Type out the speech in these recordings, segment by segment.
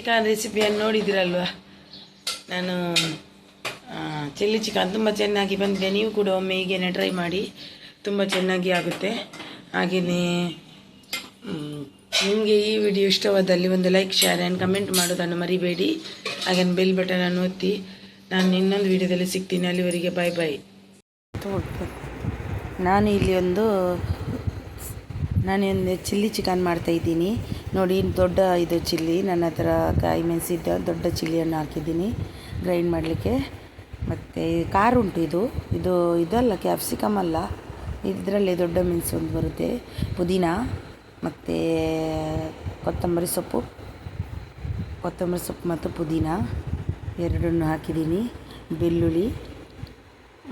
Chicken ರೆಸಿಪಿಯನ್ನು ನೋಡಿದಿರಲ್ವ? ನಾನು chilli chicken ತುಂಬ ಚೆನ್ನಾಗಿ ಬಂದಿದೆ. ನೀವು ಕೂಡ ಒಮ್ಮೆ ಹೀಗೇನೆ ಟ್ರೈ ಮಾಡಿ, ತುಂಬ ಚೆನ್ನಾಗಿ ಆಗುತ್ತೆ. ಹಾಗೆಯೇ ನಿಮಗೆ ಈ ವಿಡಿಯೋ ಇಷ್ಟವಾದಲ್ಲಿ ಒಂದು ಲೈಕ್ ಶೇರ್ ಆ್ಯಂಡ್ ಕಮೆಂಟ್ ಮಾಡೋದನ್ನು ಮರಿಬೇಡಿ. ಹಾಗೆಯೇ ಬೆಲ್ ಬಟನನ್ನು ಒತ್ತಿ, ನಾನು ಇನ್ನೊಂದು ವಿಡಿಯೋದಲ್ಲಿ ಸಿಗ್ತೀನಿ. ಅಲ್ಲಿವರೆಗೆ ಬಾಯ್ ಬಾಯ್ ನಾನು ಇಲ್ಲಿ ಒಂದು ನಾನು ಒಂದು ಚಿಲ್ಲಿ ಚಿಕನ್ ಮಾಡ್ತಾ ಇದ್ದೀನಿ. ನೋಡಿ ದೊಡ್ಡ ಇದು ಚಿಲ್ಲಿ. ನನ್ನ ಹತ್ರ ಕಾಯಿ ಮೆಣಸಿದ್ದ ದೊಡ್ಡ ಚಿಲ್ಲಿಯನ್ನು ಹಾಕಿದ್ದೀನಿ. ಗ್ರೈಂಡ್ ಮಾಡಲಿಕ್ಕೆ. ಮತ್ತು ಖಾರ ಉಂಟು ಇದು. ಇದು, ಇದಲ್ಲ ಕ್ಯಾಪ್ಸಿಕಮ್ ಅಲ್ಲ. ಇದರಲ್ಲೇ ದೊಡ್ಡ ಮೆಣಸು ಒಂದು ಬರುತ್ತೆ. ಪುದೀನ, ಮತ್ತು ಕೊತ್ತಂಬರಿ ಸೊಪ್ಪು. ಕೊತ್ತಂಬರಿ ಸೊಪ್ಪು ಮತ್ತು ಪುದೀನ. ಎರಡನ್ನು ಹಾಕಿದ್ದೀನಿ. ಬೆಳ್ಳುಳ್ಳಿ,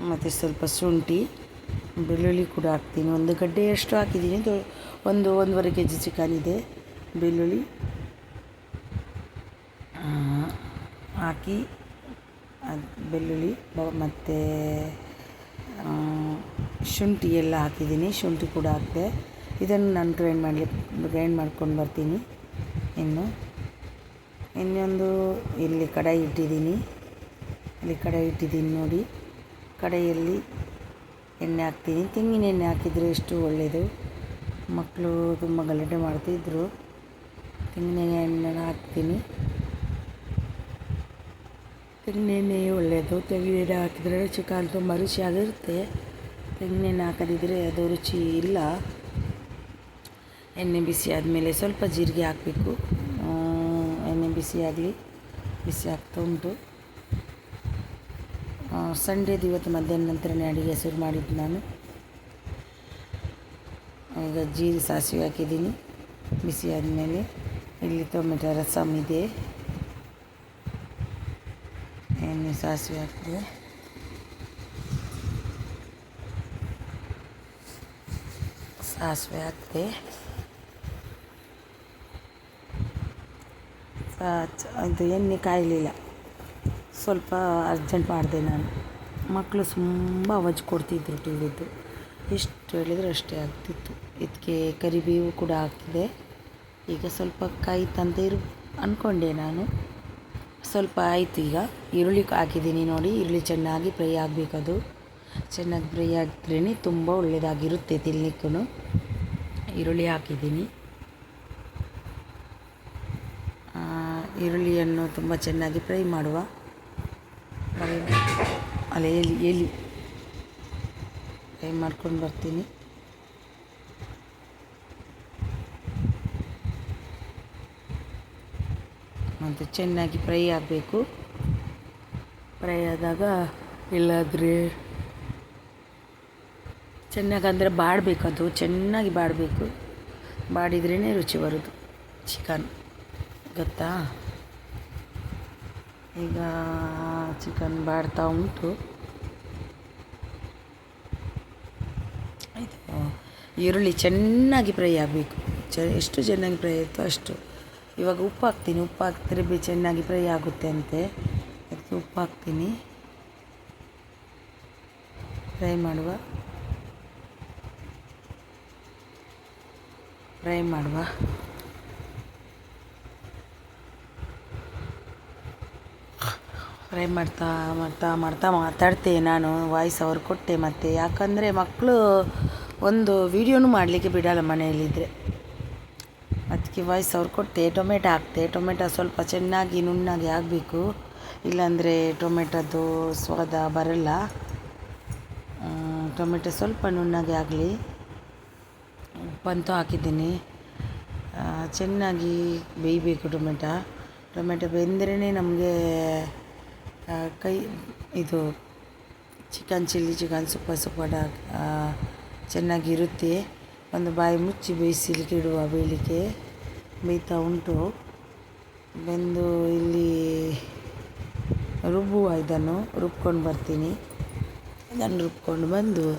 ಮತ್ತು ಸ್ವಲ್ಪ ಶುಂಠಿ. ಬೆಳ್ಳುಳ್ಳಿ ಕೂಡ ಹಾಕ್ತೀನಿ. ಒಂದು ಗಡ್ಡೆಯಷ್ಟು ಹಾಕಿದ್ದೀನಿ. ಒಂದು, ಒಂದೂವರೆ ಕೆ ಜಿ ಚಿಕನ್ ಇದೆ. ಬೆಳ್ಳುಳ್ಳಿ ಹಾಕಿ ಅದು ಬೆಳ್ಳುಳ್ಳಿ ಮತ್ತು ಶುಂಠಿ ಎಲ್ಲ ಹಾಕಿದ್ದೀನಿ. ಶುಂಠಿ ಕೂಡ ಹಾಕಿದೆ. ಇದನ್ನು ನಾನು ಗ್ರೈಂಡ್ ಮಾಡಲಿ ಗ್ರೈಂಡ್ ಮಾಡ್ಕೊಂಡು ಬರ್ತೀನಿ. ಇನ್ನು, ಇನ್ನೊಂದು ಇಲ್ಲಿ ಕಡಾಯಿ ಇಟ್ಟಿದ್ದೀನಿ. ಇಲ್ಲಿ ಕಡಾಯಿ ಇಟ್ಟಿದ್ದೀನಿ ನೋಡಿ. ಕಡಾಯಿಯಲ್ಲಿ ಎಣ್ಣೆ ಹಾಕ್ತೀನಿ. ತೆಂಗಿನ ಎಣ್ಣೆ ಹಾಕಿದರೆ ಎಷ್ಟು ಒಳ್ಳೆಯದು ಮಕ್ಕಳು ತುಂಬ ಗಲಾಟೆ ಮಾಡ್ತಿದ್ರು. ತೆಂಗಿನ ಎಣ್ಣೆನ ಹಾಕ್ತೀನಿ. ತೆಂಗಿನೆಣ್ಣೆ ಒಳ್ಳೆಯದು ತೆಂಗಿನೆಣ್ಣೆ ಹಾಕಿದರೆ ಚಿಕನ್ ತುಂಬ ರುಚಿಯಾಗಿರುತ್ತೆ. ತೆಂಗಿನೆಣ್ಣೆ ಹಾಕದಿದ್ದರೆ ಅದು ರುಚಿ ಇಲ್ಲ. ಎಣ್ಣೆ ಬಿಸಿ ಆದಮೇಲೆ ಸ್ವಲ್ಪ ಜೀರಿಗೆ ಹಾಕಬೇಕು. ಎಣ್ಣೆ ಬಿಸಿ ಆಗಲಿ, ಬಿಸಿ ಆಗ್ತಾ ಉಂಟು ಸಂಡೇದು ಇವತ್ತು ಮಧ್ಯಾಹ್ನ ನಂತರನೇ ಅಡುಗೆ ಶುರು ಮಾಡಿದ್ದು ನಾನು. ಈಗ ಜೀರಿಗೆ ಸಾಸಿವೆ ಹಾಕಿದ್ದೀನಿ. ಬಿಸಿ ಆದಮೇಲೆ ಇಲ್ಲಿ ಟೊಮೆಟೊ ರಸಮ್ ಇದೆ. ಎಣ್ಣೆ ಸಾಸಿವೆ ಹಾಕಿದೆ. ಸಾಸಿವೆ ಹಾಕಿದೆ. ಇದು ಎಣ್ಣೆ ಕಾಯಲಿಲ್ಲ. ಸ್ವಲ್ಪ ಅರ್ಜೆಂಟ್ ಮಾಡಿದೆ ನಾನು. ಮಕ್ಕಳು ತುಂಬ ಅವಜ್ ಕೊಡ್ತಿದ್ರು ಟಿವಿದು ಎಷ್ಟು ಹೇಳಿದರೆ ಅಷ್ಟೇ ಆಗ್ತಿತ್ತು. ಇದಕ್ಕೆ ಕರಿಬೇವು ಕೂಡ ಹಾಕಿದೆ. ಈಗ ಸ್ವಲ್ಪ ಕಾಯಿ ಇರು ಅಂದ್ಕೊಂಡೆ ನಾನು. ಸ್ವಲ್ಪ ಆಯಿತು ಈಗ. ಈರುಳ್ಳಿ ಹಾಕಿದ್ದೀನಿ ನೋಡಿ. ಈರುಳ್ಳಿ ಚೆನ್ನಾಗಿ ಫ್ರೈ ಆಗಬೇಕದು. ಚೆನ್ನಾಗಿ ಫ್ರೈ ಆಗಿದ್ರೇ ತುಂಬ ಒಳ್ಳೆಯದಾಗಿರುತ್ತೆ ತಿನ್ನಲಿಕ್ಕೂ ಈರುಳ್ಳಿ ಹಾಕಿದ್ದೀನಿ. ಈರುಳ್ಳಿಯನ್ನು ತುಂಬ ಚೆನ್ನಾಗಿ ಫ್ರೈ ಮಾಡುವ. ಅಲ್ಲಿ ಎಲ್ಲಿ ಎಲಿ ಫ್ರೈ ಮಾಡ್ಕೊಂಡು ಬರ್ತೀನಿ. ಮತ್ತು ಚೆನ್ನಾಗಿ ಫ್ರೈ ಆಗಬೇಕು. ಫ್ರೈ ಆದಾಗ ಇಲ್ಲಾದರೆ ಚೆನ್ನಾಗಿ ಅಂದರೆ ಬಾಡಬೇಕು ಅದು, ಚೆನ್ನಾಗಿ ಬಾಡಬೇಕು. ಬಾಡಿದ್ರೇ ರುಚಿ ಬರೋದು, ಚಿಕನ್. ಗೊತ್ತಾ? ಈಗ ಚಿಕನ್ ಬಾಡ್ತಾ ಉಂಟು. ಇದು ಈರುಳ್ಳಿ ಚೆನ್ನಾಗಿ ಫ್ರೈ ಆಗಬೇಕು. ಚ, ಎಷ್ಟು ಚೆನ್ನಾಗಿ ಫ್ರೈ ಆಯಿತು ಅಷ್ಟು. ಇವಾಗ ಉಪ್ಪು ಹಾಕ್ತೀನಿ ಉಪ್ಪು ಹಾಕಿದ್ರೆ ಬಿ ಚೆನ್ನಾಗಿ ಫ್ರೈ ಆಗುತ್ತೆ ಅಂತೆ. ಅದಕ್ಕೆ ಉಪ್ಪು ಹಾಕ್ತೀನಿ ಫ್ರೈ ಮಾಡುವ. ಫ್ರೈ ಮಾಡುವ. ಫ್ರೈ ಮಾಡ್ತಾ ಮಾಡ್ತಾ ಮಾಡ್ತಾ ಮಾತಾಡ್ತೆ ನಾನು ವಾಯ್ಸ್ ಅವ್ರು ಕೊಟ್ಟೆ ಮತ್ತೆ. ಯಾಕಂದರೆ ಮಕ್ಕಳು ಒಂದು ವೀಡಿಯೋನು ಮಾಡಲಿಕ್ಕೆ ಬಿಡಲ್ಲ ಮನೆಯಲ್ಲಿದ್ದರೆ ಅದಕ್ಕೆ ವಾಯ್ಸ್ ಅವ್ರು ಕೊಟ್ಟೆ, ಟೊಮೆಟೊ ಹಾಕ್ತೆ, ಟೊಮೆಟೊ ಸ್ವಲ್ಪ ಚೆನ್ನಾಗಿ ನುಣ್ಣಗೆ ಆಗಬೇಕು ಇಲ್ಲಾಂದರೆ ಟೊಮೆಟೊದು ಸ್ವಾದ ಬರಲ್ಲ. ಟೊಮೆಟೊ ಸ್ವಲ್ಪ ನುಣ್ಣಗೆ ಆಗಲಿ. ಉಪ್ಪಂತೂ ಹಾಕಿದ್ದೀನಿ. ಚೆನ್ನಾಗಿ ಬೇಯಬೇಕು ಟೊಮೆಟೊ. ಟೊಮೆಟೊ ಬೆಂದ್ರೇ ನಮಗೆ ಕೈ, ಇದು chicken chilli chicken super super ಚೆನ್ನಾಗಿರುತ್ತೆ. ಒಂದು ಬಾಯಿ ಮುಚ್ಚಿ ಬೇಯಿಸಲಿಕ್ಕೆ ಇಡುವ ಬೇಯಲಿಕ್ಕೆ ಬೇಯ್ತಾ ಉಂಟು. ಬೆಂದು ಇಲ್ಲಿ ರುಬ್ಬುವ ಇದನ್ನು ರುಬ್ಕೊಂಡು ಬರ್ತೀನಿ. ಇದನ್ನು ರುಬ್ಕೊಂಡು ಬಂದು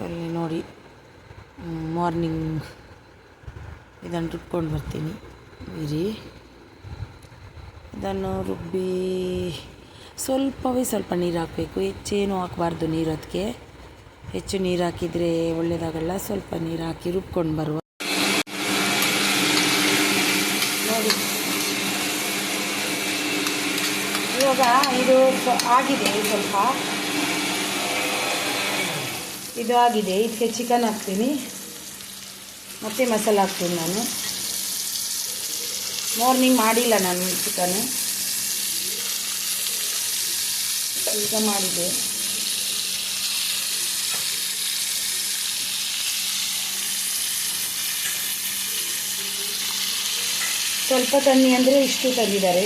ಅಲ್ಲಿ ನೋಡಿ ಮಾರ್ನಿಂಗ್ ಇದನ್ನು ರುಬ್ಕೊಂಡು ಬರ್ತೀನಿ. ಇರಿ. ಇದನ್ನು ರುಬ್ಬಿ ಸ್ವಲ್ಪವೇ ಸ್ವಲ್ಪ ನೀರು ಹಾಕಬೇಕು. ಹೆಚ್ಚೇನು ಹಾಕಬಾರ್ದು ನೀರು ಅದಕ್ಕೆ. ಹೆಚ್ಚು ನೀರು ಹಾಕಿದರೆ ಒಳ್ಳೆಯದಾಗಲ್ಲ ಸ್ವಲ್ಪ ನೀರು ಹಾಕಿ ರುಬ್ಕೊಂಡು ಬರುವ. ನೋಡಿ. ಇವಾಗ ಇದು ಆಗಿದೆ ಸ್ವಲ್ಪ. ಇದು ಆಗಿದೆ. ಇದಕ್ಕೆ ಚಿಕನ್ ಹಾಕ್ತೀನಿ. ಮತ್ತೆ ಮಸಾಲೆ ಹಾಕ್ತೀನಿ ನಾನು. ಮಾರ್ನಿಂಗ್ ಮಾಡಿಲ್ಲ ನಾನು ಚಿಕನ್ ಈಗ ಮಾಡಿದೆ. ಸ್ವಲ್ಪ ತನ್ನಿ ಅಂದರೆ ಇಷ್ಟು ತಂದಿದ್ದಾರೆ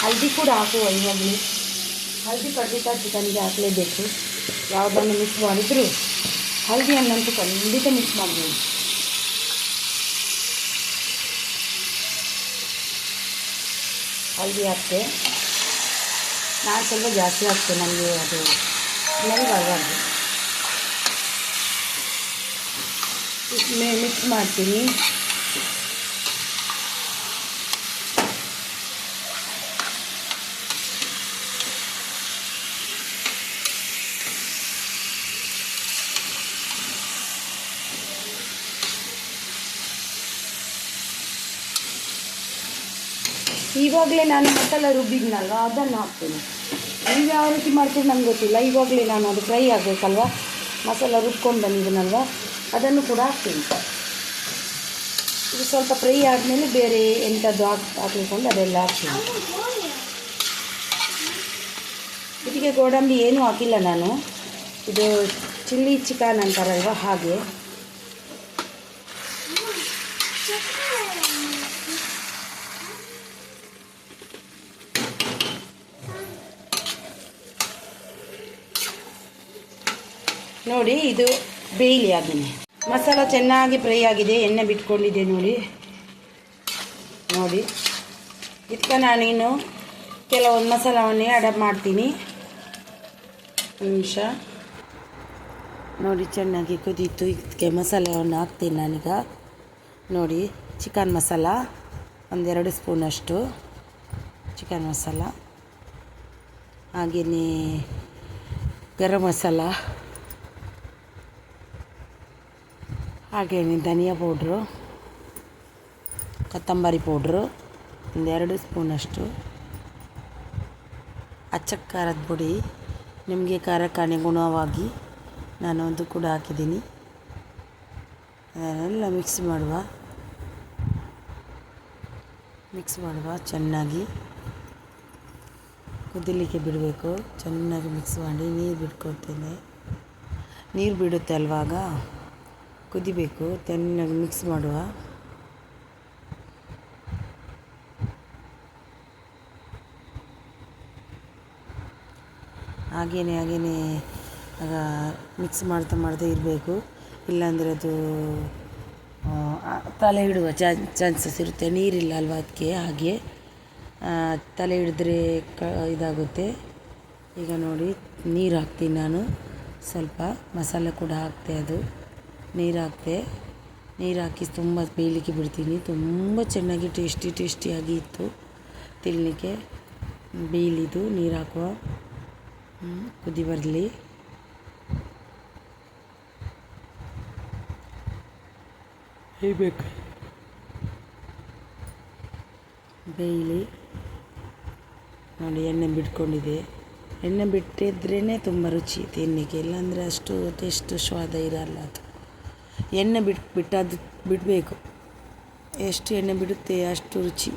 ಹಲ್ದಿ ಕೂಡ ಹಾಕುವ ಇವಾಗಲೇ. ಹಲ್ದಿ ಖಂಡಿತ ಚಿಕನ್ಗೆ ಹಾಕಲೇಬೇಕು. ಯಾವುದನ್ನು ಮಿಕ್ಸ್ ಮಾಡಿದ್ರು ಹಲ್ದಿಯನ್ನಂತೂ ಖಂಡಿತ ಮಿಕ್ಸ್ ಮಾಡಬೇಕು ಹಲ್ದಿ ಹಾಕ್ತೆ. ನಾನು ಸ್ವಲ್ಪ ಜಾಸ್ತಿ ಹಾಕ್ತೆ ನನಗೆ ಅದು ನನಗೆ ಆಗಬಾರ್ದು. ಮಿಕ್ಸ್ ಮಾಡ್ತೀನಿ. ಇವಾಗಲೇ ನಾನು ಮಸಾಲ ರುಬ್ಬಿದ್ನಲ್ವ ಅದನ್ನು ಹಾಕ್ತೀನಿ. ನೀವು ಯಾವ ರೀತಿ ಮಾಡ್ತೀರಿ ನಂಗೆ ಗೊತ್ತಿಲ್ಲ. ಇವಾಗಲೇ ನಾನು ಅದು ಫ್ರೈ ಆಗಬೇಕಲ್ವ? ಮಸಾಲ ರುಬ್ಕೊಂಡು ಬಂದಿದ್ದೀನಲ್ವ? ಅದನ್ನು ಕೂಡ ಹಾಕ್ತೀನಿ. ಇದು ಸ್ವಲ್ಪ ಫ್ರೈ ಆದಮೇಲೆ ಬೇರೆ ಎಂಥದ್ದು ಹಾಕಿ ಹಾಕಿಕೊಂಡು ಅದೆಲ್ಲ ಹಾಕ್ತೀನಿ. ಇದಕ್ಕೆ ಗೋಡಂಬಿ ಏನೂ ಹಾಕಿಲ್ಲ ನಾನು. ಇದು ಚಿಲ್ಲಿ ಚಿಕನ್ ಅಂತಾರಲ್ವ ಹಾಗೆ. ನೋಡಿ ಇದು ಬೇಯಲಿ ಅದನ್ನೇ. ಮಸಾಲ ಚೆನ್ನಾಗಿ ಫ್ರೈ ಆಗಿದೆ, ಎಣ್ಣೆ ಬಿಟ್ಕೊಂಡಿದೆ ನೋಡಿ. ನೋಡಿ. ಇದಕ್ಕೆ ನಾನಿನ್ನು ಕೆಲವೊಂದು ಮಸಾಲವನ್ನೇ ಅಡಪ್ ಮಾಡ್ತೀನಿ. ನಿಮಿಷ. ನೋಡಿ, ಚೆನ್ನಾಗಿ ಕುದೀತು. ಇದಕ್ಕೆ ಮಸಾಲೆಯನ್ನು ಹಾಕ್ತೀನಿ ನಾನೀಗ. ನೋಡಿ, ಚಿಕನ್ ಮಸಾಲ, ಒಂದೆರಡು ಸ್ಪೂನಷ್ಟು ಚಿಕನ್ ಮಸಾಲ. ಹಾಗೆಯೇ ಗರಂ ಮಸಾಲ. ಹಾಗೆಯೇ ಧನಿಯಾ ಪೌಡ್ರು, ಕೊತ್ತಂಬರಿ ಪೌಡ್ರು ಒಂದೆರಡು ಸ್ಪೂನಷ್ಟು ಅಚ್ಚ ಖಾರದ ಪುಡಿ, ನಿಮಗೆ ಖಾರಕ್ಕೆ ಅನುಗುಣವಾಗಿ ನಾನು ಒಂದು ಕೂಡ ಹಾಕಿದ್ದೀನಿ. ಅದನ್ನೆಲ್ಲ ಮಿಕ್ಸ್ ಮಾಡುವ. ಮಿಕ್ಸ್ ಮಾಡುವ ಚೆನ್ನಾಗಿ. ಕುದಿಲಿಕ್ಕೆ ಬಿಡಬೇಕು. ಚೆನ್ನಾಗಿ ಮಿಕ್ಸ್ ಮಾಡಿ ನೀರು ಬಿಟ್ಕೊಳ್ತೇನೆ ನೀರು ಬಿಡುತ್ತೆ ಅಲ್ವಾಗ? ಕುದಿಬೇಕು ತೆನ್ನಾಗಿ ಮಿಕ್ಸ್ ಮಾಡುವ. ಹಾಗೇನೆ ಹಾಗೇನೆ, ಆಗ ಮಿಕ್ಸ್ ಮಾಡ್ತಾ ಮಾಡ್ತಾ ಇರಬೇಕು. ಇಲ್ಲಾಂದರೆ ಅದು ತಲೆ ಹಿಡುವ ಚಾನ್ಸಸ್ ಇರುತ್ತೆ. ನೀರಿಲ್ಲ ಅಲ್ವಾ ಅದಕ್ಕೆ, ಹಾಗೆ. ತಲೆ ಹಿಡಿದ್ರೆ ಕ, ಇದಾಗುತ್ತೆ. ಈಗ ನೋಡಿ, ನೀರು ಹಾಕ್ತೀನಿ ನಾನು. ಸ್ವಲ್ಪ ಮಸಾಲೆ ಕೂಡ ಹಾಕ್ತೆ ಅದು. ನೀರು ಹಾಕಿದೆ ನೀರು ಹಾಕಿ ತುಂಬ ಬೇಯಲಿಕ್ಕೆ ಬಿಡ್ತೀನಿ. ತುಂಬ ಚೆನ್ನಾಗಿ ಟೇಸ್ಟಿ ಟೇಸ್ಟಿಯಾಗಿ ಇತ್ತು. ತಿನ್ನಲಿಕ್ಕೆ ಬೇಯಲಿದು ನೀರು ಹಾಕುವ ಕುದಿ ಬರಲಿ. ಬೇಯಬೇಕು. ಬೇಯಲಿ. ನೋಡಿ ಎಣ್ಣೆ ಬಿಟ್ಕೊಂಡಿದೆ. ಎಣ್ಣೆ ಬಿಟ್ಟಿದ್ರೇ ತುಂಬ ರುಚಿ ತಿನ್ನಲಿಕ್ಕೆ ಇಲ್ಲಾಂದರೆ ಅಷ್ಟು ಟೇಸ್ಟ್ ಸ್ವಾದ ಇರಲ್ಲ ಅದು. ಎಣ್ಣೆ ಬಿಟ್ಟು ಬಿಟ್ಟದ್ದು ಬಿಡಬೇಕು. ಎಷ್ಟು ಎಣ್ಣೆ ಬಿಡುತ್ತೆ ಅಷ್ಟು ರುಚಿ.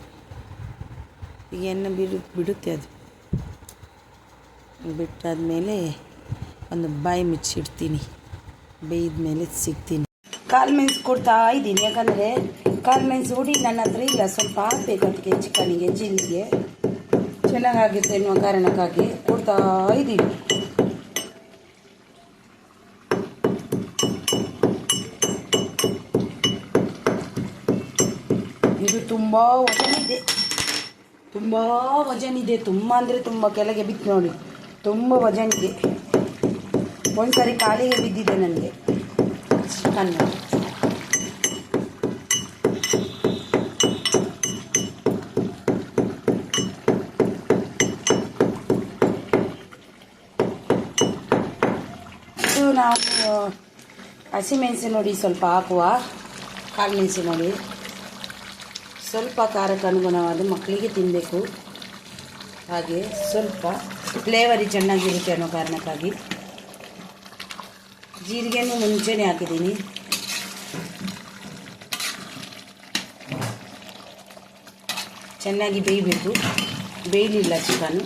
ಈಗ ಎಣ್ಣೆ ಬಿಡು ಬಿಡುತ್ತೆ ಅದು. ಬಿಟ್ಟಾದಮೇಲೆ ಒಂದು ಬಾಯಿ ಮುಚ್ಚಿಡ್ತೀನಿ ಬೇಯ್ದ ಮೇಲೆ ಸಿಗ್ತೀನಿ. ಕಾಲು ಮೆಣಸು ಕೊಡ್ತಾ ಇದ್ದೀನಿ. ಯಾಕಂದರೆ ಕಾಲು ಮೆಣಸು ಹುಡಿ ನನ್ನ ಹತ್ರ ಇಲ್ಲ. ಸ್ವಲ್ಪ ಹಾಕ್ಬೇಕು ಅದಕ್ಕೆ ಚಿಕನಿಗೆ ಜಿಲ್ಲಿಗೆ ಚೆನ್ನಾಗಾಗುತ್ತೆ ಎನ್ನುವ ಕಾರಣಕ್ಕಾಗಿ ಕೊಡ್ತಾ ಇದ್ದೀವಿ ತುಂಬ ವಜನಿದೆ. ತುಂಬ ವಜನಿದೆ. ತುಂಬ ಅಂದರೆ ತುಂಬ ಕೆಳಗೆ ಬಿತ್ತು ನೋಡಿ. ತುಂಬ ವಜನಿದೆ. ಒಂದ್ಸರಿ ಕಾಲಿಗೆ ಬಿದ್ದಿದೆ ನನಗೆ ಇದು ನಾವು ಹಸಿಮೆಣಸು ನೋಡಿ ಸ್ವಲ್ಪ ಹಾಕುವ. ಕಾಳು ಮೆಣಸು ನೋಡಿ. ಸ್ವಲ್ಪ ಖಾರಕ್ಕೆ ಅನುಗುಣವಾದ ಮಕ್ಕಳಿಗೆ ತಿನ್ನಬೇಕು ಹಾಗೆ ಸ್ವಲ್ಪ ಫ್ಲೇವರಿ ಚೆನ್ನಾಗಿರುತ್ತೆ ಅನ್ನೋ ಕಾರಣಕ್ಕಾಗಿ ಜೀರಿಗೆನೂ ಮುಂಚೆನೇ ಹಾಕಿದ್ದೀನಿ. ಚೆನ್ನಾಗಿ ಬೇಯಬೇಕು. ಬೇಯಲಿಲ್ಲ ಚಿಕನ್.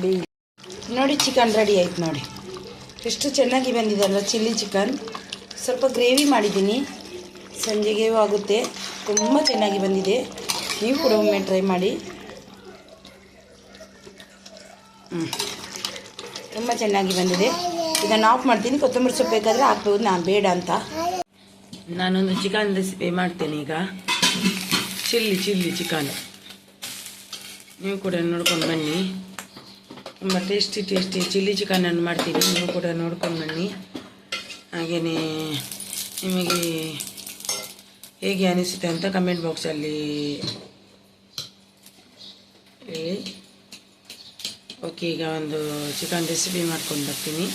ಬೇಯ ನೋಡಿ ಚಿಕನ್ ರೆಡಿ ಆಯ್ತು ನೋಡಿ. ಎಷ್ಟು ಚೆನ್ನಾಗಿ ಬಂದಿದೆ ಅಲ್ವ ಚಿಲ್ಲಿ ಚಿಕನ್. ಸ್ವಲ್ಪ ಗ್ರೇವಿ ಮಾಡಿದ್ದೀನಿ. ಸಂಜೆಗೆ ಆಗುತ್ತೆ. ತುಂಬ ಚೆನ್ನಾಗಿ ಬಂದಿದೆ. ನೀವು ಕೂಡ ಒಮ್ಮೆ ಟ್ರೈ ಮಾಡಿ. ತುಂಬ ಚೆನ್ನಾಗಿ ಬಂದಿದೆ. ಇದನ್ನು ಆಫ್ ಮಾಡ್ತೀನಿ. ಕೊತ್ತಂಬರಿ ಸೊಪ್ಪು ಬೇಕಾದರೆ ಹಾಕ್ಬೋದು. ನಾನು ಬೇಡ ಅಂತ. ನಾನೊಂದು ಚಿಕನ್ ರೆಸಿಪಿ ಮಾಡ್ತೇನೆ ಈಗ. Chilli chilli chicken. ನೀವು ಕೂಡ ನೋಡ್ಕೊಂಡು ಬನ್ನಿ. ತುಂಬ ಟೇಸ್ಟಿ ಟೇಸ್ಟಿ ಚಿಲ್ಲಿ ಚಿಕನನ್ನು ಮಾಡ್ತೀನಿ. ನೀವು ಕೂಡ ನೋಡ್ಕೊಂಡು ಬನ್ನಿ. ಹಾಗೆಯೇ ನಿಮಗೆ ಹೇಗೆ ಅನಿಸುತ್ತೆ ಅಂತ ಕಮೆಂಟ್ ಬಾಕ್ಸಲ್ಲಿ ಹೇಳಿ. ಓಕೆ ಈಗ ಒಂದು ಚಿಕನ್ ರೆಸಿಪಿ ಮಾಡ್ಕೊಂಡು ಬರ್ತೀನಿ.